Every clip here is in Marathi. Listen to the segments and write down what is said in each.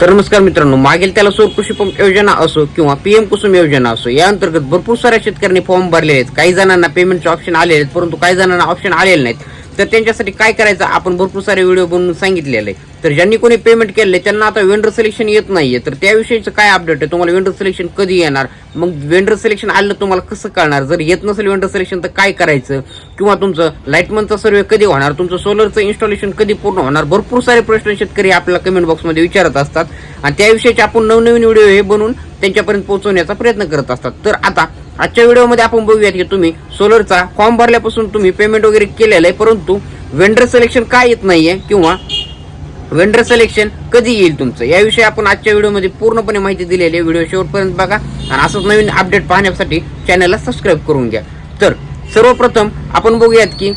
तर नमस्कार मित्रांनो मागील त्याला सौर कृषी पंप योजना असो किंवा पीएम कुसुम योजना असो या अंतर्गत भरपूर साऱ्या शेतकऱ्यांनी फॉर्म भरलेले आहेत. काही जणांना पेमेंटचे ऑप्शन आलेले आहेत परंतु काही जणांना ऑप्शन आलेले नाहीत. तर त्यांच्यासाठी काय करायचं? आपण भरपूर सारे व्हिडिओ बनवून सांगितलेले आहे. तर ज्यांनी कोणी पेमेंट केले त्यांना आता वेंडर सिलेक्शन येत नाहीये. तर त्याविषयीचं काय अपडेट आहे? तुम्हाला वेंडर सिलेक्शन कधी येणार? मग वेंडर सिलेक्शन आलं तुम्हाला कसं कळणार? जर येत नसेल वेंडर सिलेक्शन तर काय करायचं? किंवा तुमचं लाईटमनचा सर्वे कधी होणार? तुमचं सोलरचं इन्स्टॉलेशन कधी पूर्ण होणार? भरपूर सारे प्रश्न शेतकरी आपल्याला कमेंट बॉक्समध्ये विचारत असतात. आणि त्याविषयीचे आपण नवनवीन व्हिडिओ हे बनवून त्यांच्यापर्यंत पोहोचवण्याचा प्रयत्न करत असतात. तर आता आजच्या व्हिडिओमध्ये आपण बघूयात की तुम्ही सोलरचा फॉर्म भरल्यापासून तुम्ही पेमेंट वगैरे केलेलं आहे परंतु वेंडर सिलेक्शन काय येत नाहीये किंवा वेंडर सिलेक्शन कधी येईल तुमचं? याविषयी आपण आजच्या व्हिडिओमध्ये पूर्णपणे माहिती दिलेली आहे. व्हिडिओ शेवटपर्यंत बघा आणि असंच नवीन अपडेट पाहण्यासाठी चॅनलला सबस्क्राईब करून घ्या. तर सर्वप्रथम आपण बघूयात की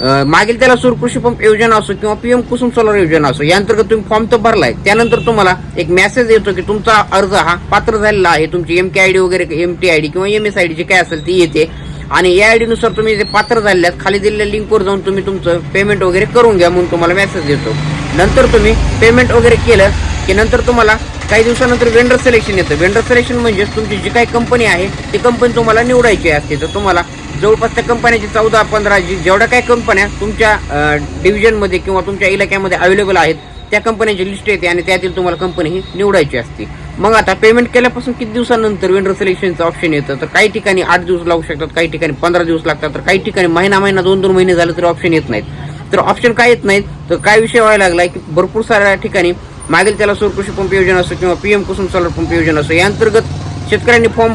मागील त्याला सूर कृषी पंप योजना असो किंवा पीएम कुसुम सोलर योजना असो या अंतर्गत तुम्ही फॉर्म तर भरलाय. त्यानंतर तुम्हाला एक मेसेज येतो की तुमचा अर्ज हा पात्र झालेला आहे. तुमची एम के आय डी वगैरे एम टी आय डी किंवा एम एस आय डी जे काय असेल ती येते. आणि या आय डीनुसार तुम्ही जे पात्र झालेले आहेत खाली दिलेल्या लिंकवर जाऊन तुम्ही तुमचं पेमेंट वगैरे करून घ्या म्हणून तुम्हाला मेसेज येतो. नंतर तुम्ही पेमेंट वगैरे केलं की नंतर तुम्हाला काही दिवसानंतर वेंडर सिलेक्शन येतं. वेंडर सिलेक्शन म्हणजेच तुमची जी काही कंपनी आहे ती कंपनी तुम्हाला निवडायची असते. तर तुम्हाला जवळपास त्या कंपन्याची चौदा पंधरा जी जेवढ्या काही कंपन्या तुमच्या डिव्हिजनमध्ये किंवा तुमच्या इलाक्यामध्ये अवेलेबल आहेत त्या कंपन्यांची लिस्ट येते आणि त्यातील तुम्हाला कंपनी ही निवडायची असते. मग आता पेमेंट केल्यापासून किती दिवसानंतर वेंडर सिलेक्शनचं ऑप्शन येतं? तर काही ठिकाणी आठ दिवस लागू शकतात काही ठिकाणी पंधरा दिवस लागतात तर काही ठिकाणी महिना महिना दोन दोन महिने झाले तरी ऑप्शन येत नाहीत. तर ऑप्शन काय येत नाहीत? तर काय विषय व्हायला लागलाय की भरपूर साऱ्या ठिकाणी मागील त्याला सौर कृषी पंप योजना असो किंवा पीएम कुसुम सोलर पंप योजना असो या अंतर्गत शेतकऱ्यांनी फॉर्म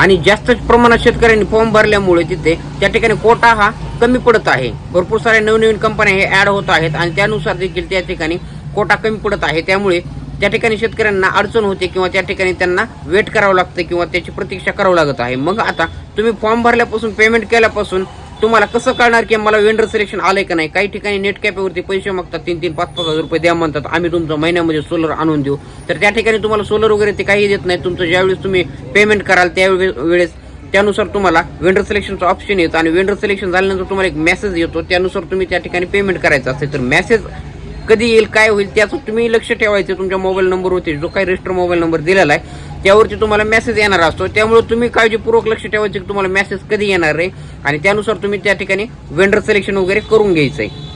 आणि जास्त प्रमाणात शेतकऱ्यांनी फॉर्म भरल्यामुळे तिथे त्या ठिकाणी कोटा हा कमी पडत आहे. भरपूर साऱ्या नवनवीन कंपन्या हे ऍड होत आहेत आणि त्यानुसार देखील त्या ठिकाणी कोटा कमी पडत आहे. त्यामुळे त्या ठिकाणी शेतकऱ्यांना अडचण होते किंवा त्या ठिकाणी त्यांना वेट करावं लागतं किंवा त्याची प्रतीक्षा करावं लागत आहे. मग आता तुम्ही फॉर्म भरल्यापासून पेमेंट केल्यापासून तुम्हाला कसं कळणार की मला वेंडर सिलेक्शन आलंय का नाही? काही ठिकाणी नेट कॅपेवरती पैसे मागतात तीन तीन पाच पाच हजार रुपये द्या म्हणतात. आम्ही तुमचं महिन्यामध्ये सोलर आणून देऊ. तर त्या ठिकाणी तुम्हाला सोलर वगैरे ते काही देत नाही तुमचं ज्यावेळेस तुम्ही पेमेंट कराल त्यावेळेस वेळेस त्यानुसार तुम्हाला वेंडर सिलेक्शनचं ऑप्शन येतं आणि वेंडर सिलेक्शन झाल्यानंतर तुम्हाला एक मेसेज येतो. त्यानुसार तुम्ही त्या ठिकाणी पेमेंट करायचं असते तर मेसेज कधी येईल काय होईल त्याचं तुम्ही लक्ष ठेवायचं. तुमच्या मोबाईल नंबरवरती जो काही रजिस्टर मोबाईल नंबर दिलेला आहे त्यावरती तुम्हाला मेसेज येणार असतो. त्यामुळे तुम्ही काळजीपूर्वक लक्ष ठेवायचं की तुम्हाला मेसेज कधी येणार आहे. आणि त्यानुसार तुम्ही त्या ठिकाणी वेंडर सिलेक्शन वगैरे करून घ्यायचं आहे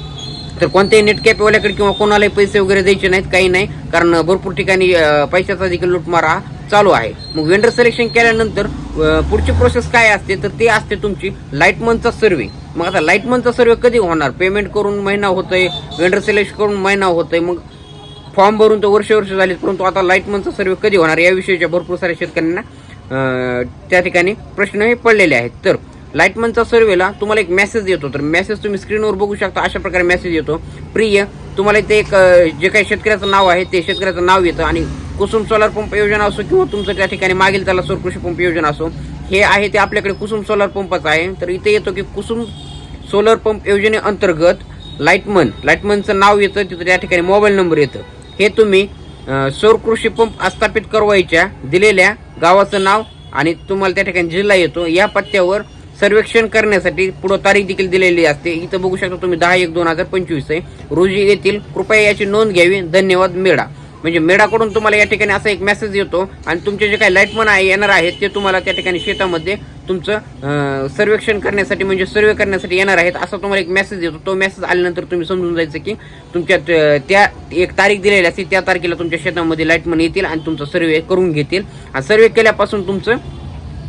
तर कोणत्याही नेटकॅपवाल्याकडे किंवा कोणालाही पैसे वगैरे द्यायचे नाहीत काही नाही. कारण भरपूर ठिकाणी पैशाचा देखील लुटमारा हा चालू आहे. मग वेंडर सिलेक्शन केल्यानंतर पुढची प्रोसेस काय असते? तर ते असते तुमची लाइट मंथचा सर्वे मग आता लाइट मंथचा सर्वे कधी होणार? पेमेंट करून महिना होतोय वेंडर सिलेक्शन करून महिना होतोय. मग फॉर्म भरून तर वर्ष वर्ष झालीत परंतु आता लाइट मंथचा सर्वे कधी होणार? याविषयीच्या भरपूर साऱ्या शेतकऱ्यांना त्या ठिकाणी प्रश्न हे पडलेले आहेत. तर लाईटमनचा सर्वेला तुम्हाला एक मेसेज येतो. तर मेसेज तुम्ही स्क्रीनवर बघू शकता अशा प्रकारे मेसेज येतो. प्रिय तुम्हाला इथे एक जे काही शेतकऱ्याचं नाव आहे ते शेतकऱ्याचं नाव येतं. आणि कुसुम सोलार पंप योजना असो किंवा तुमचं त्या ठिकाणी मागील त्याला सौर कृषी पंप योजना असो हे आहे ते आपल्याकडे कुसुम सोलार पंपच आहे. तर इथे येतो की कुसुम सोलर पंप योजनेअंतर्गत लाईटमन लाईटमनचं नाव येतं तिथं त्या ठिकाणी मोबाईल नंबर येतं. हे तुम्ही सौर कृषी पंप स्थापित करवायच्या दिलेल्या गावाचं नाव आणि तुम्हाला त्या ठिकाणी जिल्हा येतो या पत्त्यावर सर्वेक्षण करण्यासाठी पुढं तारीख देखील दिलेली असते. इथं बघू शकता तुम्ही दहा एक दोन हजार पंचवीस आहे. रोजी येतील कृपया याची नोंद घ्यावी. धन्यवाद मेळा. म्हणजे मेडाकडून तुम्हाला या ठिकाणी असा एक मेसेज येतो आणि तुमचे जे काही लाईटमन आहे येणार आहेत ते तुम्हाला त्या ठिकाणी शेतामध्ये तुमचं सर्वेक्षण करण्यासाठी म्हणजे सर्वे करण्यासाठी येणार आहेत असा तुम्हाला एक मेसेज येतो. तो मेसेज आल्यानंतर तुम्ही समजून जायचं की तुमच्या त्या एक तारीख दिलेली असते त्या तारखेला तुमच्या शेतामध्ये लाईटमन येतील आणि तुमचा सर्वे करून घेतील. आणि सर्वे केल्यापासून तुमचं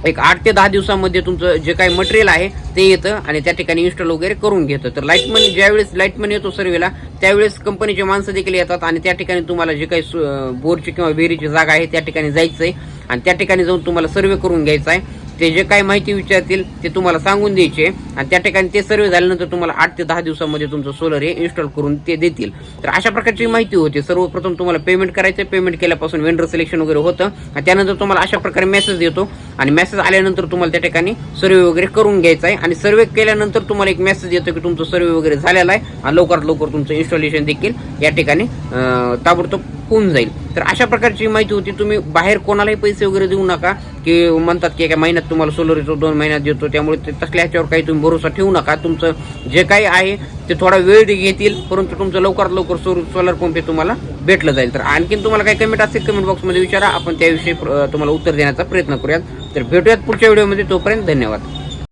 एक आठ ते दहा दिवसामध्ये तुमचं जे काही मटेरियल आहे ते येतं आणि त्या ठिकाणी इन्स्टॉल वगैरे करून घेतं. तर लाईटमन ज्यावेळेस लाईटमन येतो सर्वेला त्यावेळेस कंपनीचे माणसं देखील येतात आणि त्या ठिकाणी तुम्हाला जे काही सु- बोरची किंवा विहिरीची जागा आहे त्या ठिकाणी जायचं आहे आणि त्या ठिकाणी जाऊन तुम्हाला सर्वे करून घ्यायचा आहे ते जे काही माहिती विचारतील ते तुम्हाला सांगून द्यायचे. आणि त्या ठिकाणी ते सर्वे झाल्यानंतर तुम्हाला आठ ते दहा दिवसामध्ये तुमचं सोलर हे इन्स्टॉल करून ते देतील. तर अशा प्रकारची माहिती होते. सर्वप्रथम तुम्हाला पेमेंट करायचं पेमेंट केल्यापासून वेंडर सिलेक्शन वगैरे होतं. आणि त्यानंतर तुम्हाला अशा प्रकारे मेसेज देतो आणि मेसेज आल्यानंतर तुम्हाला त्या ठिकाणी सर्वे वगैरे करून घ्यायचा आहे. आणि सर्वे केल्यानंतर तुम्हाला एक मेसेज येतो की तुमचं सर्वे वगैरे झालेला आहे. आणि लवकरात लवकर तुमचं इन्स्टॉलेशन देखील या ठिकाणी ताबडतोब होऊन जाईल. तर अशा प्रकारची माहिती होती. तुम्ही बाहेर कोणालाही पैसे वगैरे देऊ नका. की म्हणतात की एका महिन्यात तुम्हाला सोलर येतो दोन महिन्यात देतो. त्यामुळे ते तसल्या ह्याच्यावर काही तुम्ही भरोसा ठेवू नका. तुमचं जे काही आहे ते थोडा वेळ घेतील. परंतु तुमचं लवकरात लवकर सोर सोलर पंप हे तुम्हाला भेटलं जाईल. तर आणखीन तुम्हाला काही कमेंट असेल कमेंट बॉक्समध्ये विचारा. आपण त्याविषयी तुम्हाला उत्तर देण्याचा प्रयत्न करूयात. तर भेटूयात पुढच्या व्हिडिओमध्ये तोपर्यंत धन्यवाद.